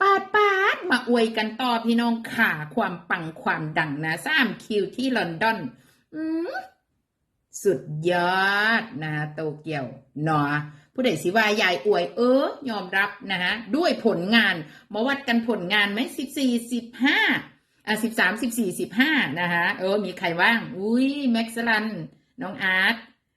ปาดปาดมาอวยกันต่อพี่น้องขาความปังความดังนะสามคิวที่ลอนดอนสุดยอดนะโตเกียวเนาะผู้ใดสิว่ายายอวยเออยอมรับนะฮะด้วยผลงานมาวัดกันผลงานไหมสิบสี่สิบห้าอะสิบสามสิบสี่สิบห้านะฮะเออมีใครว่าง อุ้ยแม็กซ์ลัน น้องอาร์ต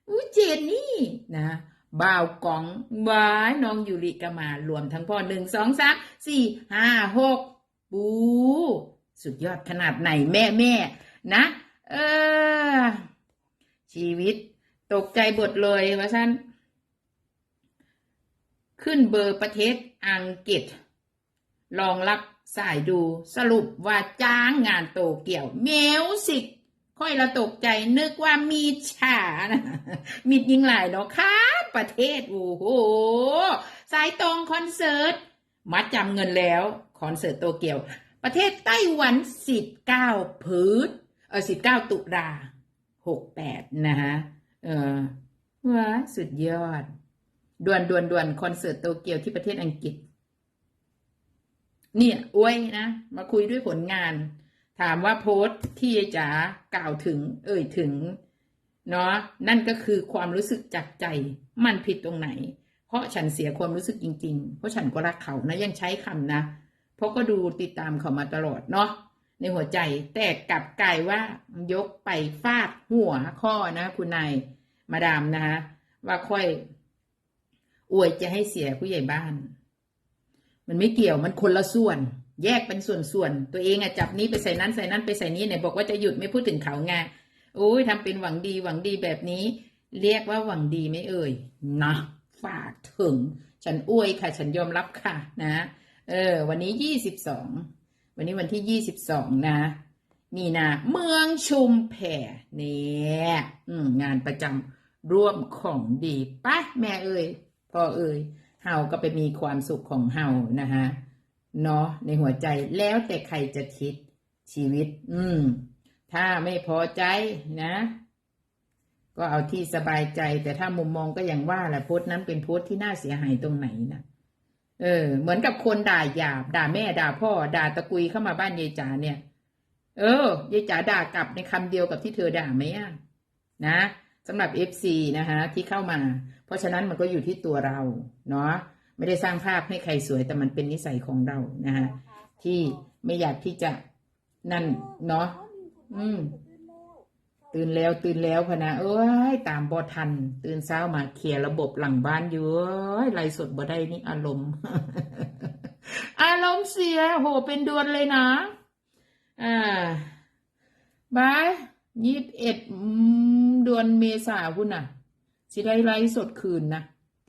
อุ้ยเจนนี่นะ บ่าวกองวายน้องยูริกมารวมทั้งพ่อหนึ่งสองสามสี่ห้าหกปูสุดยอดขนาดไหนแม่แม่นะ เออ ชีวิต ตกใจบทเลยว่าฉันขึ้นเบอร์ประเทศอังกฤษรองรับสายดูสรุปว่าจ้างงานโตเกี่ยวเมวสิกค่อยละตกใจนึกว่ามีฉานะมีดยิงหลายเนาะค่ะ ประเทศ โอ้โห สายตรงคอนเสิร์ต มัดจำเงินแล้ว คอนเสิร์ตโตเกียว ประเทศไต้หวันสิบเก้าพืชเออสิบเก้าตุลาหกแปดนะฮะ เออว้าสุดยอด ด่วนด่วนด่วนคอนเสิร์ตโตเกียวที่ประเทศอังกฤษ เนี่ยอวยนะ มาคุยด้วยผลงาน ถามว่าโพสต์ที่จ๋ากล่าวถึง เอ่ยถึง เนาะนั่นก็คือความรู้สึกจากใจมันผิดตรงไหน เพราะฉันเสียความรู้สึกจริง ๆ เพราะฉันก็รักเขานะยังใช้คำนะ เพราะก็ดูติดตามเขามาตลอดเนาะในหัวใจแต่กลับกลายว่ายกไปฟาดหัวข้อนะ คุณนายมาดามนะคะว่าค่อย อวยจะให้เสียผู้ใหญ่บ้าน มันไม่เกี่ยวมันคนละส่วน แยกเป็นส่วนๆตัวเองอะจับนี้ไปใส่นั้นใส่นั้นไปใส่นี้เนี่ยบอกว่าจะหยุดไม่พูดถึงเขาไง อ้ยทำเป็นหวังดีหวังดีแบบนี้ เรียกว่าหวังดีไหม่เอ่ยนะฝากถึง ฉันอวยค่ะ ฉันยอมรับค่ะ นะ เออ วันนี้ยี่สิบสองวันนี้วันที่ยี่สิบสองนะนี่นะเมืองชุมแพเนี่ยงานประจำร่วมของดีปะแม่เอ่ยพ่อเอ่ยเฮาก็ไปมีความสุขของเฮานะฮะเนาะในหัวใจแล้วแต่ใครจะคิดชีวิต อืม ถ้าไม่พอใจนะ ก็เอาที่สบายใจ แต่ถ้ามุมมองก็อย่างว่าแหละโพสต์นั้นเป็นโพสต์ที่น่าเสียหายตรงไหนนะเออ เหมือนกับคนด่าหยาบ ด่าแม่ด่าพ่อ ด่าตะกุยเข้ามาบ้านยายจ๋าเนี่ย เออยายจ๋าด่ากลับในคำเดียวกับที่เธอด่าไหมอะนะสำหรับเอฟซีนะคะที่เข้ามา เพราะฉะนั้นมันก็อยู่ที่ตัวเราเนาะไม่ได้สร้างภาพให้ใครสวย แต่มันเป็นนิสัยของเรานะฮะที่ไม่อยากที่จะนั่นเนาะ อืม ตื่นแล้วตื่นแล้วพะนะเอ้ย ตามบอทัน ตื่นเช้ามาเคลียร์ระบบหลังบ้านอยู่เอ้ยไลฟ์สดบ่ได้นี่อารมณ์ อารมณ์เสียโหเป็นเดือนเลยนะ อ่าบายยี่สิบเอ็ดเดือนเมษาพุ่นน่ะ สิได้ไลฟ์สดคืนนะ